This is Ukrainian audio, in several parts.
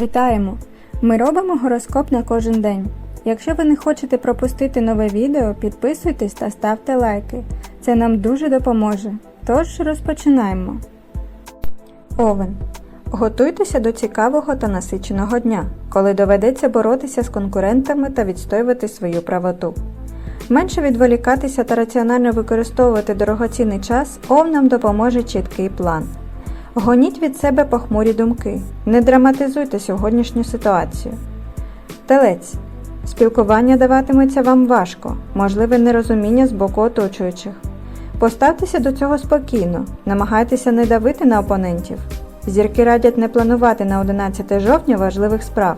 Вітаємо! Ми робимо гороскоп на кожен день. Якщо ви не хочете пропустити нове відео, підписуйтесь та ставте лайки. Це нам дуже допоможе. Тож розпочинаємо. Овен. Готуйтеся до цікавого та насиченого дня, коли доведеться боротися з конкурентами та відстоювати свою правоту. Менше відволікатися та раціонально використовувати дорогоцінний час овнам допоможе чіткий план. Гоніть від себе похмурі думки, не драматизуйте сьогоднішню ситуацію. Телець. Спілкування даватиметься вам важко, можливе нерозуміння з боку оточуючих. Поставтеся до цього спокійно, намагайтеся не давити на опонентів. Зірки радять не планувати на 11 жовтня важливих справ.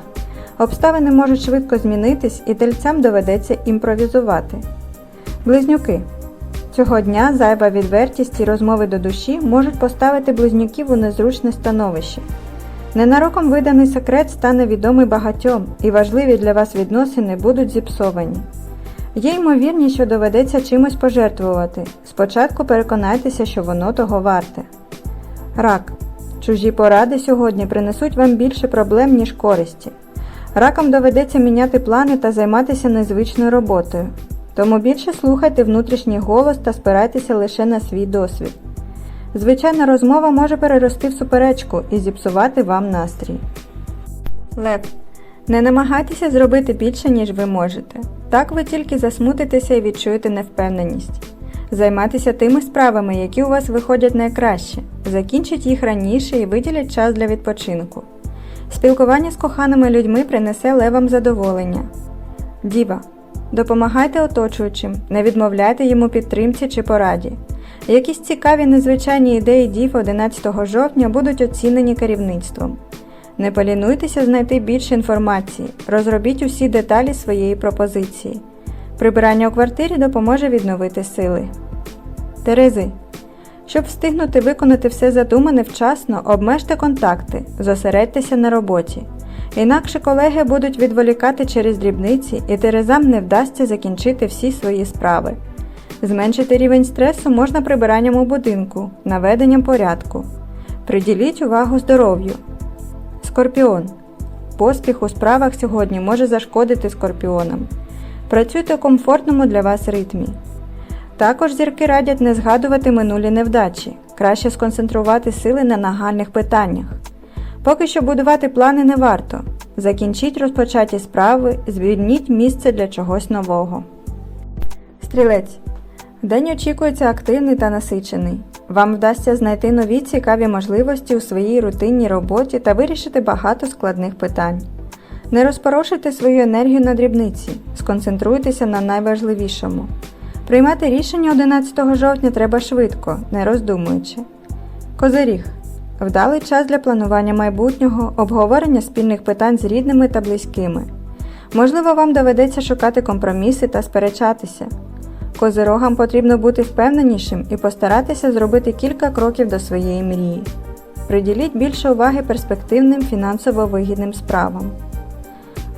Обставини можуть швидко змінитись і тельцям доведеться імпровізувати. Близнюки. Цього дня зайва відвертість і розмови до душі можуть поставити близнюків у незручне становище. Ненароком виданий секрет стане відомий багатьом, і важливі для вас відносини будуть зіпсовані. Є ймовірність, що доведеться чимось пожертвувати. Спочатку переконайтеся, що воно того варте. Рак. Чужі поради сьогодні принесуть вам більше проблем, ніж користі. Ракам доведеться міняти плани та займатися незвичною роботою. Тому більше слухайте внутрішній голос та спирайтеся лише на свій досвід. Звичайна розмова може перерости в суперечку і зіпсувати вам настрій. Лев. Не намагайтеся зробити більше, ніж ви можете. Так ви тільки засмутитеся і відчуєте невпевненість. Займайтеся тими справами, які у вас виходять найкраще. Закінчіть їх раніше і виділіть час для відпочинку. Спілкування з коханими людьми принесе левам задоволення. Діва. Допомагайте оточуючим, не відмовляйте йому підтримці чи пораді. Якісь цікаві незвичайні ідеї дів 11 жовтня будуть оцінені керівництвом. Не полінуйтеся знайти більше інформації, розробіть усі деталі своєї пропозиції. Прибирання у квартирі допоможе відновити сили. Терези. Щоб встигнути виконати все задумане вчасно, обмежте контакти, зосередьтеся на роботі. Інакше колеги будуть відволікати через дрібниці, і терезам не вдасться закінчити всі свої справи. Зменшити рівень стресу можна прибиранням у будинку, наведенням порядку. Приділіть увагу здоров'ю. Скорпіон. Поспіх у справах сьогодні може зашкодити скорпіонам. Працюйте у комфортному для вас ритмі. Також зірки радять не згадувати минулі невдачі, краще сконцентрувати сили на нагальних питаннях. Поки що будувати плани не варто. Закінчіть розпочаті справи, звільніть місце для чогось нового. Стрілець. День очікується активний та насичений. Вам вдасться знайти нові цікаві можливості у своїй рутинній роботі та вирішити багато складних питань. Не розпорошуйте свою енергію на дрібниці, сконцентруйтеся на найважливішому. Приймати рішення 11 жовтня треба швидко, не роздумуючи. Козиріг. Вдалий час для планування майбутнього, обговорення спільних питань з рідними та близькими. Можливо, вам доведеться шукати компроміси та сперечатися. Козирогам потрібно бути впевненішим і постаратися зробити кілька кроків до своєї мрії. Приділіть більше уваги перспективним фінансово вигідним справам.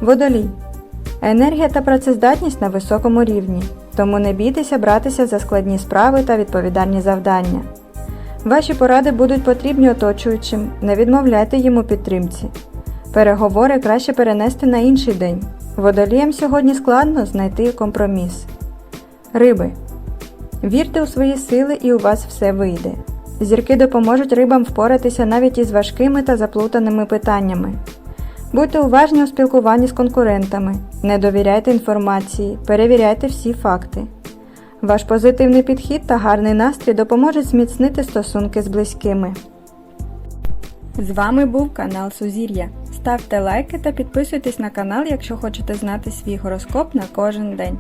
Водолій. Енергія та працездатність на високому рівні, тому не бійтеся братися за складні справи та відповідальні завдання. Ваші поради будуть потрібні оточуючим, не відмовляйте їм у підтримці. Переговори краще перенести на інший день. Водоліям сьогодні складно знайти компроміс. Риби. Вірте у свої сили і у вас все вийде. Зірки допоможуть рибам впоратися навіть із важкими та заплутаними питаннями. Будьте уважні у спілкуванні з конкурентами, не довіряйте інформації, перевіряйте всі факти. Ваш позитивний підхід та гарний настрій допоможуть зміцнити стосунки з близькими. З вами був канал Сузір'я. Ставте лайки та підписуйтесь на канал, якщо хочете знати свій гороскоп на кожен день.